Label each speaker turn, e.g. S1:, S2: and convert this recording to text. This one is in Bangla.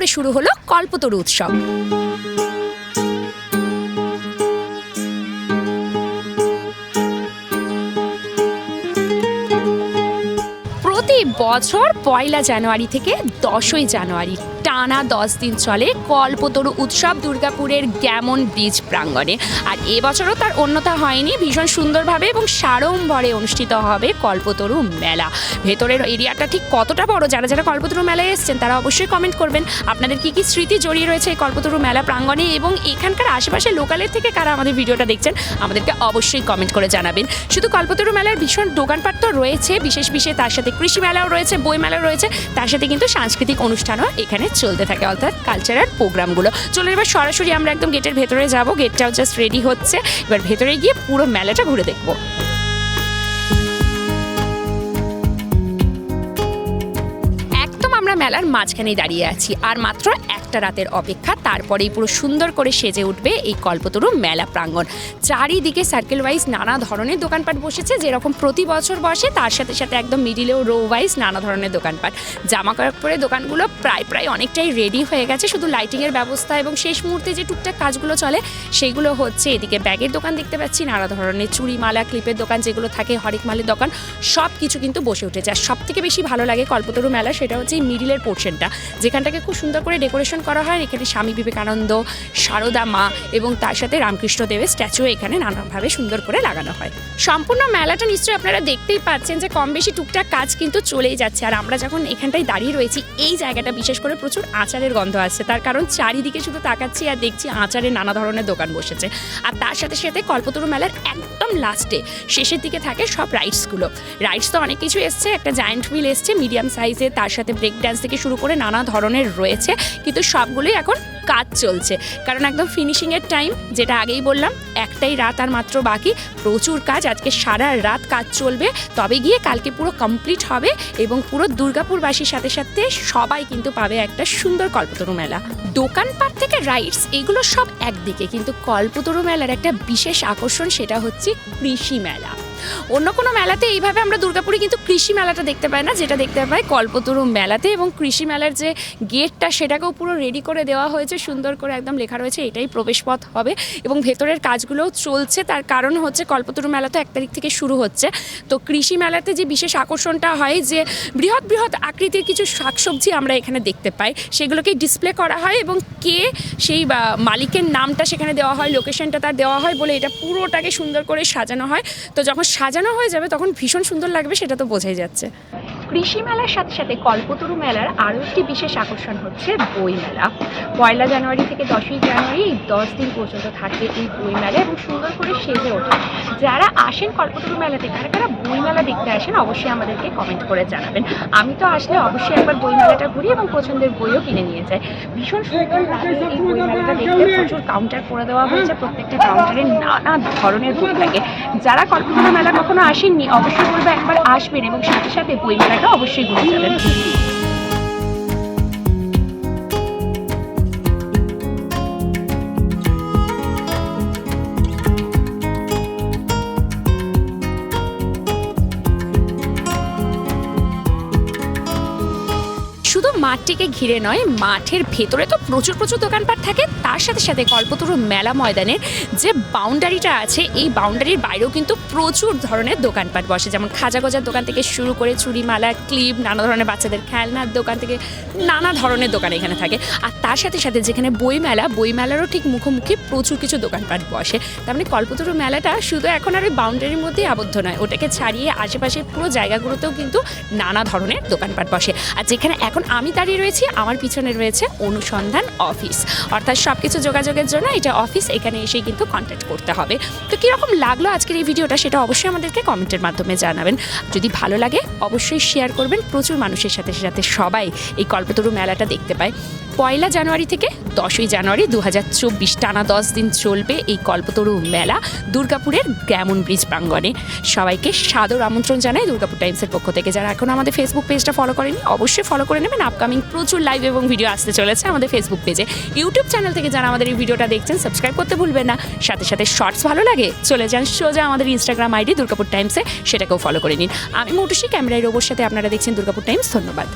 S1: দুর্গাপুরে শুরু হলো কল্পতরু উৎসব। প্রতি বছর পয়লা জানুয়ারি থেকে দশই জানুয়ারি টানা দশ দিন চলে কল্পতরু উৎসব দুর্গাপুরের গ্যামন ব্রিজ প্রাঙ্গণে। আর এবছরও তার অন্যতা হয়নি, ভীষণ সুন্দরভাবে এবং সাড়ম্বরে অনুষ্ঠিত হবে কল্পতরু মেলা। ভেতরের এরিয়াটা ঠিক কতটা বড়? যারা যারা কল্পতরু মেলায় এসেছেন, তারা অবশ্যই কমেন্ট করবেন। আপনাদের কি কি স্মৃতি জড়িয়ে রয়েছে এই কল্পতরু মেলা প্রাঙ্গণে এবং এখানকার আশেপাশে লোকালের থেকে কারা আমাদের ভিডিওটা দেখছেন, আমাদেরকে অবশ্যই কমেন্ট করে জানাবেন। শুধু কল্পতরু মেলার ভীষণ দোকানপাট তো রয়েছে, বিশেষ বিশেষ তার সাথে কৃষি মেলাও রয়েছে, বই মেলাও রয়েছে, তার সাথে কিন্তু সাংস্কৃতিক অনুষ্ঠানও এখানে চলতে থাকে, অর্থাৎ কালচারাল প্রোগ্রামগুলো চলে এবার সরাসরি আমরা একদম গেটের ভেতরে যাব। গেটটাও জাস্ট রেডি হচ্ছে। এবার ভেতরে গিয়ে পুরো মেলাটা ঘুরে দেখব। মেলার মাঝখানেই দাঁড়িয়ে আছি। আর মাত্র একটা রাতের অপেক্ষা, তারপরেই পুরো সুন্দর করে সেজে উঠবে এই কল্পতরু মেলা প্রাঙ্গণ। চারিদিকে সার্কেল ওয়াইজ নানা ধরনের দোকানপাট বসেছে, যেরকম প্রতি বছর বসে, তার সাথে সাথে একদম মিডিলেও রো ওয়াইজ নানা ধরনের দোকানপাট। জামা কাপড়ের দোকানগুলো প্রায় প্রায় অনেকটাই রেডি হয়ে গেছে, শুধু লাইটিংয়ের ব্যবস্থা এবং শেষ মুহূর্তে যে টুকটাক কাজগুলো চলে সেইগুলো হচ্ছে এদিকে ব্যাগের দোকান দেখতে পাচ্ছি, নানা ধরনের চুড়ি মালা ক্লিপের দোকান যেগুলো থাকে, হরেক মালের দোকান সব কিছু কিন্তু বসে উঠেছে। আর সব থেকে বেশি ভালো লাগে কল্পতরু মেলা, সেটা হচ্ছে এই মিডিলের পোর্শনটা। যেখানটাকে খুব সুন্দর করে ডেকোরেশন করা হয়। এখানে স্বামী বিবেকানন্দ, সারদা মা এবং তার সাথে রামকৃষ্ণ দেবের স্ট্যাচু এখানে নানাভাবে সুন্দর করে লাগানো হয়। সম্পূর্ণ মেলাটা নিশ্চয়ই আপনারা দেখতেই পাচ্ছেন যে কম বেশি টুকটাক কাজ কিন্তু চলেই যাচ্ছে। আর আমরা যখন এখানটায় দাঁড়িয়ে রয়েছি, এই জায়গাটা বিশেষ করে প্রচুর আচারের গন্ধ আসছে। তার কারণ চারিদিকে শুধু তাকাচ্ছি আর দেখছি আচারের নানা ধরনের দোকান বসেছে। আর তার সাথে সাথে কল্পতরু মেলার একদম লাস্টে, শেষের দিকে থাকে সব রাইডসগুলো। রাইডস তো অনেক কিছু এসছে। একটা জায়েন্ট হুইল এসছে মিডিয়াম সাইজে তার সাথে ব্রেক ডান্স থেকে শুরু করে নানা ধরনের রয়েছে, কিন্তু সবগুলোই এখন কাজ চলছে। কারণ একদম ফিনিশিংয়ের টাইম যেটা আগেই বললাম, একটাই রাত আর মাত্র বাকি। প্রচুর কাজ, আজকে সারা রাত কাজ চলবে। তবে গিয়ে কালকে পুরো কমপ্লিট হবে এবং পুরো দুর্গাপুরবাসীর সাথে সাথে সবাই কিন্তু পাবে একটা সুন্দর কল্পতরু মেলা। দোকানপাট থেকে রাইডস এগুলো সব একদিকে। কিন্তু কল্পতরু মেলার একটা বিশেষ আকর্ষণ সেটা হচ্ছে কৃষি মেলা। অন্য কোনো মেলাতে এইভাবে আমরা দুর্গাপুরে কিন্তু কৃষি মেলাটা দেখতে পাই না, যেটা দেখতে পাই কল্পতরু মেলাতে এবং কৃষি মেলার যে গেটটা সেটাকেও পুরো রেডি করে দেওয়া হয়েছে, সুন্দর করে একদম লেখা রয়েছে এটাই প্রবেশপথ হবে এবং ভেতরের কাজগুলোও চলছে, তার কারণ হচ্ছে কল্পতরু মেলা তো এক তারিখ থেকে শুরু হচ্ছে। তো কৃষি মেলাতে যে বিশেষ আকর্ষণটা হয় যে বৃহৎ বৃহৎ আকৃতির কিছু শাকসবজি আমরা এখানে দেখতে পাই, সেগুলোকে ডিসপ্লে করা হয় এবং কে সেই মালিকের নামটা সেখানে দেওয়া হয় লোকেশনটা তার দেওয়া হয় বলে এটা পুরোটাকে সুন্দর করে সাজানো হয়। তো যখন সাজানো হয়ে যাবে তখন ভীষণ সুন্দর লাগবে সেটা তো বোঝাই যাচ্ছে। কৃষি মেলার সাথে সাথে কল্পতরু মেলার আরও একটি বিশেষ আকর্ষণ হচ্ছে বই মেলা। পয়লা জানুয়ারি থেকে দশই জানুয়ারি এই দশ দিন পর্যন্ত থাকে এই বই মেলা এবং সুন্দর করে সেজে ওঠে। যারা আসেন কল্পতরু মেলাতে, কারা কারা বই মেলা দেখতে আসেন অবশ্যই আমাদেরকে কমেন্ট করে জানাবেন। আমি তো আসলে অবশ্যই একবার বই মেলাটা ঘুরি এবং পছন্দের বইও কিনে নিয়ে যাই। ভীষণ সুন্দর লাগে এই বই মেলাটা দেখতে। প্রচুর কাউন্টার করে দেওয়া হয়েছে, প্রত্যেকটা কাউন্টারে নানা ধরনের বই থাকে যারা কল্পতরু মেলা কখনো আসেননি, অবশ্যই বলব একবার আসবেন এবং সাথে সাথে বই মেলাটা অবশ্যই ঘুরে যাবেন মাঠটিকে ঘিরে নয়, মাঠের ভেতরে তো প্রচুর প্রচুর দোকানপাট থাকে। তার সাথে সাথে কল্পতরু মেলা ময়দানের যে বাউন্ডারিটা আছে, এই বাউন্ডারির বাইরেও কিন্তু প্রচুর ধরনের দোকানপাট বসে। যেমন খাজা গজার দোকান থেকে শুরু করে চুড়ি মালা ক্লিপ, নানা ধরনের বাচ্চাদের খেলনার দোকান থেকে নানা ধরনের দোকান এখানে থাকে। আর তার সাথে সাথে যেখানে বই মেলা বই মেলারও ঠিক মুখোমুখি প্রচুর কিছু দোকানপাট বসে। তার মানে কল্পতরু মেলাটা শুধু এখন আর ওই বাউন্ডারির মধ্যেই আবদ্ধ নয়, ওটাকে ছাড়িয়ে আশেপাশের পুরো জায়গাগুলোতেও কিন্তু নানা ধরনের দোকানপাট বসে। আর যেখানে এখন আমি দাঁড়িয়ে রয়েছি, আমার পিছনে রয়েছে অনুসন্ধান অফিস। অর্থাৎ সব কিছু যোগাযোগের জন্য এটা অফিস, এখানে এসেই কিন্তু কন্ট্যাক্ট করতে হবে। তো কীরকম লাগল আজকের এই ভিডিওটা সেটা অবশ্যই আমাদেরকে কমেন্টের মাধ্যমে জানাবেন। যদি ভালো লাগে, অবশ্যই শেয়ার করবেন। প্রচুর মানুষের সাথে সাথে সবাই এই কল্পতরু মেলাটা দেখতে পায়। পয়লা জানুয়ারি থেকে দশই জানুয়ারি দু হাজার চব্বিশ টানা দশ দিন চলবে এই কল্পতরু মেলা দুর্গাপুরের গ্যামন ব্রিজ প্রাঙ্গণে। সবাইকে সাদর আমন্ত্রণ জানাই দুর্গাপুর টাইমসের পক্ষ থেকে। যারা এখন আমাদের ফেসবুক পেজটা ফলো করেনি, অবশ্যই ফলো করে নেবেন। আপকামিং প্রচুর লাইভ এবং ভিডিও আসতে চলেছে আমাদের ফেসবুক পেজে ইউটিউব চ্যানেল থেকে যারা আমাদের এই ভিডিওটা দেখছেন সাবস্ক্রাইব করতে ভুলবেন না। সাথে সাথে শর্টস ভালো লাগে, চলে যান সোজা আমাদের ইনস্টাগ্রাম আইডি দুর্গাপুর টাইমসে, সেটাকেও ফলো করে নিন। আমি মোটুসি, ক্যামেরায় রোবোর সাথে আপনারা দেখছেন দুর্গাপুর টাইমস, ধন্যবাদ।